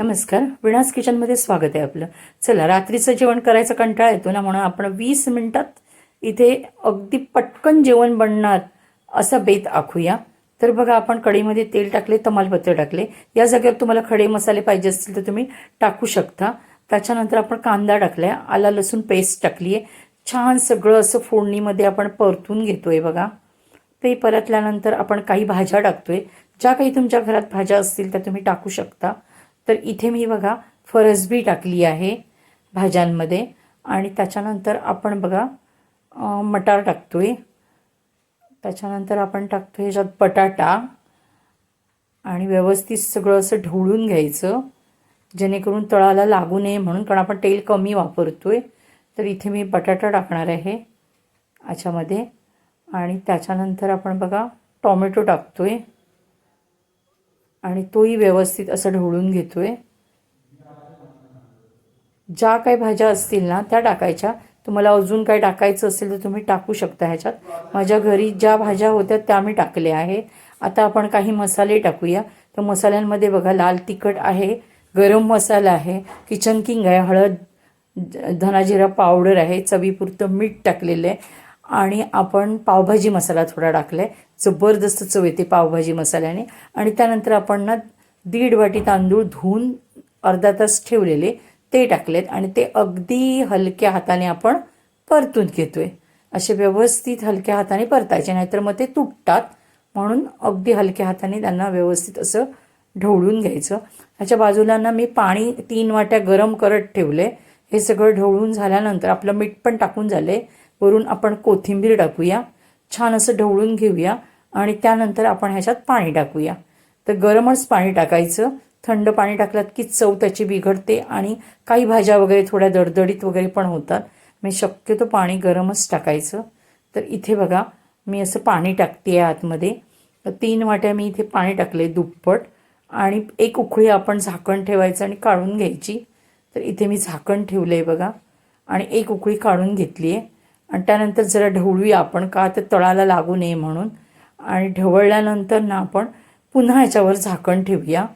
नमस्कार. विणास किचनमध्ये स्वागत आहे आपलं. चला रात्रीचं जेवण करायचं कंटाळा येतो ना म्हणून आपण वीस मिनटात इथे अगदी पटकन जेवण बनणार असा बेत आखूया. तर बघा आपण कढईमध्ये तेल टाकले तमालपत्र टाकले. या जागेवर तुम्हाला खडे मसाले पाहिजे असतील तर तुम्ही टाकू शकता. त्याच्यानंतर आपण कांदा टाकलाय आला लसूण पेस्ट टाकली आहे छान सगळं असं फोडणीमध्ये आपण परतून घेतोय बघा. ते परतल्यानंतर आपण काही भाज्या टाकतोय. ज्या काही तुमच्या घरात भाज्या असतील त्या तुम्ही टाकू शकता. तर इथे मी बघा फरसबी टाकली आहे भाज्यांमध्ये. आणि त्याच्यानंतर आपण बघा मटार टाकतो आहे त्याच्यानंतर आपण टाकतोय ह्याच्यात बटाटा. आणि व्यवस्थित सगळं असं ढवळून घ्यायचं जेणेकरून तळाला लागू नये म्हणून कारण आपण तेल कमी वापरतो आहे तर इथे मी बटाटा टाकणार आहे याच्यामध्ये. आणि त्याच्यानंतर आपण बघा टॉमॅटो आहे आणि तोही व्यवस्थित असं ढवळून आहे ज्या काही भाज्या असतील ना त्या टाकायच्या. तुम्हाला अजून काय टाकायचं असेल तर तुम्ही टाकू शकता ह्याच्यात. माझ्या घरी ज्या भाज्या होत्या त्या मी टाकल्या आहेत. आता आपण काही मसाले टाकूया. तर मसाल्यांमध्ये बघा लाल तिखट आहे गरम मसाला आहे किचन किंग आहे हळद धनाजिरा पावडर आहे चवीपुरतं मीठ टाकलेलं आहे. आणि आपण पावभाजी मसाला थोडा टाकला आहे जबरदस्त चव येते पावभाजी मसाल्याने. आणि त्यानंतर आपण ना दीड वाटी तांदूळ धुवून अर्धा तास ठेवलेले ते टाकलेत आणि ते अगदी हलक्या हाताने आपण परतून घेतोय. असे व्यवस्थित हलक्या हाताने परतायचे नाहीतर मग ते तुटतात. म्हणून अगदी हलक्या हाताने त्यांना व्यवस्थित असं ढवळून घ्यायचं. ह्याच्या बाजूला ना मी पाणी तीन वाट्या गरम करत ठेवले हे सगळं ढवळून झाल्यानंतर आपलं मीठ पण टाकून झालं आहे वरून आपण कोथिंबीर टाकूया. छान असं ढवळून घेऊया आणि त्यानंतर आपण ह्याच्यात पाणी टाकूया. तर गरमच पाणी टाकायचं. थंड पाणी टाकलात की चव त्याची बिघडते आणि काही भाज्या वगैरे थोड्या दडदडीत वगैरे पण होतात. मी शक्यतो पाणी गरमच टाकायचं. तर इथे बघा मी असं पाणी टाकते आहे आतमध्ये. तर तीन वाट्या मी इथे पाणी टाकले दुप्पट. आणि एक उकळी आपण झाकण ठेवायचं आणि काढून घ्यायची. तर इथे मी झाकण ठेवलं आहे बघा. आणि एक उकळी काढून घेतली आहे आणि त्यानंतर जरा ढवळूया आपण का ते तळाला लागू नये म्हणून. आणि ढवळल्यानंतर ना आपण पुन्हा ह्याच्यावर झाकण ठेवूया.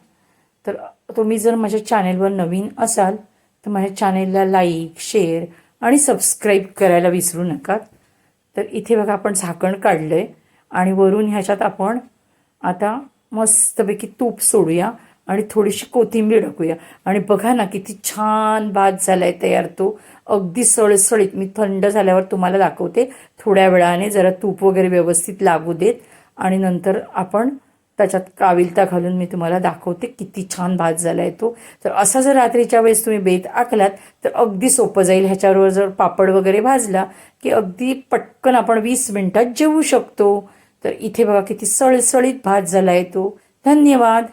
तर तुम्ही जर माझ्या चॅनेलवर नवीन असाल तर माझ्या चॅनेलला लाईक शेअर आणि सबस्क्राईब करायला विसरू नका. तर इथे बघा आपण झाकण काढलं आहे आणि वरून ह्याच्यात आपण आता मस्तपैकी तूप सोडूया. आणि थोडीशी कोथिंबीर टाकूया. आणि बघा ना किती छान भात झालाय तयार तो. अगदी सळसळीत मी थंड झाल्यावर तुम्हाला दाखवते. थोड्या वेळाने जरा तूप वगैरे व्यवस्थित लागू देत. आणि नंतर आपण त्याच्यात काविलता घालून मी तुम्हाला दाखवते किती छान भात झालाय तो. तर असा जर रात्रीच्या वेळेस तुम्ही बेत आखलात तर अगदी सोपं जाईल. ह्याच्यावर जर पापड वगैरे भाजला की अगदी पटकन आपण वीस मिनिटात जेवू शकतो. तर इथे बघा किती सळसळीत भात झालाय तो. धन्यवाद!